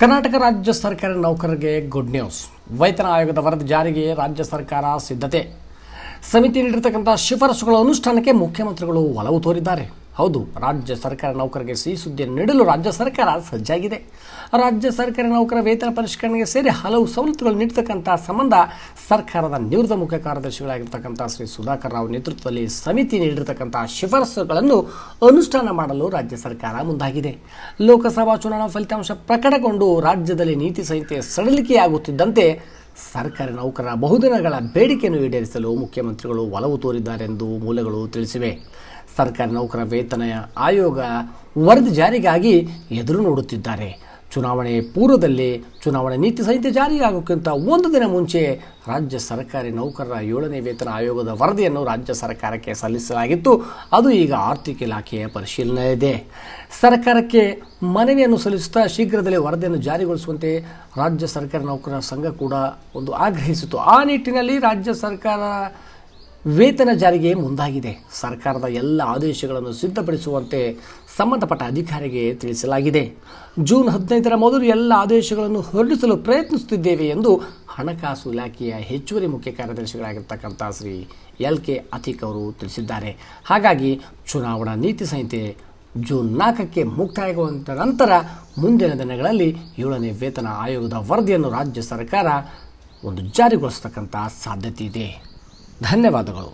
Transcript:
ಕರ್ನಾಟಕ ರಾಜ್ಯ ಸರ್ಕಾರಿ ನೌಕರರಿಗೆ ಗುಡ್ ನ್ಯೂಸ್ ವೇತನ ಆಯೋಗದ ವರದಿ ಜಾರಿಗೆ ರಾಜ್ಯ ಸರ್ಕಾರ ಸಿದ್ಧತೆ. ಸಮಿತಿ ನೀಡಿರತಕ್ಕಂಥ ಶಿಫಾರಸುಗಳ ಅನುಷ್ಠಾನಕ್ಕೆ ಮುಖ್ಯಮಂತ್ರಿಗಳು ಒಲವು ತೋರಿದ್ದಾರೆ. ಹೌದು, ರಾಜ್ಯ ಸರ್ಕಾರ ನೌಕರರಿಗೆ ಸಿಹಿ ಸುದ್ದಿಯನ್ನು ನೀಡಲು ರಾಜ್ಯ ಸರ್ಕಾರ ಸಜ್ಜಾಗಿದೆ. ರಾಜ್ಯ ಸರ್ಕಾರಿ ನೌಕರ ವೇತನ ಪರಿಷ್ಕರಣೆಗೆ ಸೇರಿ ಹಲವು ಸವಲತ್ತುಗಳು ನೀಡತಕ್ಕಂಥ ಸಂಬಂಧ ಸರ್ಕಾರದ ನಿವೃತ್ತ ಮುಖ್ಯ ಕಾರ್ಯದರ್ಶಿಗಳಾಗಿರ್ತಕ್ಕಂಥ ಶ್ರೀ ಸುಧಾಕರ್ ರಾವ್ ನೇತೃತ್ವದಲ್ಲಿ ಸಮಿತಿ ನೀಡಿರ್ತಕ್ಕಂಥ ಶಿಫಾರಸುಗಳನ್ನು ಅನುಷ್ಠಾನ ಮಾಡಲು ರಾಜ್ಯ ಸರ್ಕಾರ ಮುಂದಾಗಿದೆ. ಲೋಕಸಭಾ ಚುನಾವಣಾ ಫಲಿತಾಂಶ ಪ್ರಕಟಗೊಂಡು ರಾಜ್ಯದಲ್ಲಿ ನೀತಿ ಸಂಹಿತೆ ಸಡಿಲಿಕೆಯಾಗುತ್ತಿದ್ದಂತೆ ಸರ್ಕಾರಿ ನೌಕರರ ಬಹುದಿನಗಳ ಬೇಡಿಕೆಯನ್ನು ಈಡೇರಿಸಲು ಮುಖ್ಯಮಂತ್ರಿಗಳು ಒಲವು ತೋರಿದ್ದಾರೆಂದು ಮೂಲಗಳು ತಿಳಿಸಿವೆ. ಸರ್ಕಾರಿ ನೌಕರ ವೇತನ ಆಯೋಗ ವರದಿ ಜಾರಿಗಾಗಿ ಎದುರು ನೋಡುತ್ತಿದ್ದಾರೆ. ಚುನಾವಣೆ ಪೂರ್ವದಲ್ಲಿ ಚುನಾವಣೆ ನೀತಿ ಸಂಹಿತೆ ಜಾರಿಯಾಗೋಕ್ಕಿಂತ ಒಂದು ದಿನ ಮುಂಚೆ ರಾಜ್ಯ ಸರ್ಕಾರಿ ನೌಕರರ ಏಳನೇ ವೇತನ ಆಯೋಗದ ವರದಿಯನ್ನು ರಾಜ್ಯ ಸರ್ಕಾರಕ್ಕೆ ಸಲ್ಲಿಸಲಾಗಿತ್ತು. ಅದು ಈಗ ಆರ್ಥಿಕ ಇಲಾಖೆಯ ಪರಿಶೀಲನೆ ಇದೆ. ಸರ್ಕಾರಕ್ಕೆ ಮನವಿಯನ್ನು ಸಲ್ಲಿಸುತ್ತಾ ಶೀಘ್ರದಲ್ಲೇ ವರದಿಯನ್ನು ಜಾರಿಗೊಳಿಸುವಂತೆ ರಾಜ್ಯ ಸರ್ಕಾರಿ ನೌಕರರ ಸಂಘ ಕೂಡ ಒಂದು ಆಗ್ರಹಿಸಿತು ಆ ನಿಟ್ಟಿನಲ್ಲಿ ರಾಜ್ಯ ಸರ್ಕಾರ ವೇತನ ಜಾರಿಗೆ ಮುಂದಾಗಿದೆ. ಸರ್ಕಾರದ ಎಲ್ಲ ಆದೇಶಗಳನ್ನು ಸಿದ್ಧಪಡಿಸುವಂತೆ ಸಂಬಂಧಪಟ್ಟ ಅಧಿಕಾರಿಗೆ ತಿಳಿಸಲಾಗಿದೆ. ಜೂನ್ ಹದಿನೈದರ ಮೊದಲು ಎಲ್ಲ ಆದೇಶಗಳನ್ನು ಹೊರಡಿಸಲು ಪ್ರಯತ್ನಿಸುತ್ತಿದ್ದೇವೆ ಎಂದು ಹಣಕಾಸು ಇಲಾಖೆಯ ಹೆಚ್ಚುವರಿ ಮುಖ್ಯ ಕಾರ್ಯದರ್ಶಿಗಳಾಗಿರ್ತಕ್ಕಂಥ ಶ್ರೀ ಎಲ್ ಕೆ ಅತೀಕ್ ಅವರು ತಿಳಿಸಿದ್ದಾರೆ. ಹಾಗಾಗಿ ಚುನಾವಣಾ ನೀತಿ ಸಂಹಿತೆ ಜೂನ್ ನಾಲ್ಕಕ್ಕೆ ಮುಕ್ತಾಯಗೊಂಡ ನಂತರ ಮುಂದಿನ ದಿನಗಳಲ್ಲಿ ಏಳನೇ ವೇತನ ಆಯೋಗದ ವರದಿಯನ್ನು ರಾಜ್ಯ ಸರ್ಕಾರ ಒಂದು ಜಾರಿಗೊಳಿಸ್ತಕ್ಕಂಥ ಸಾಧ್ಯತೆ ಇದೆ. ಧನ್ಯವಾದಗಳು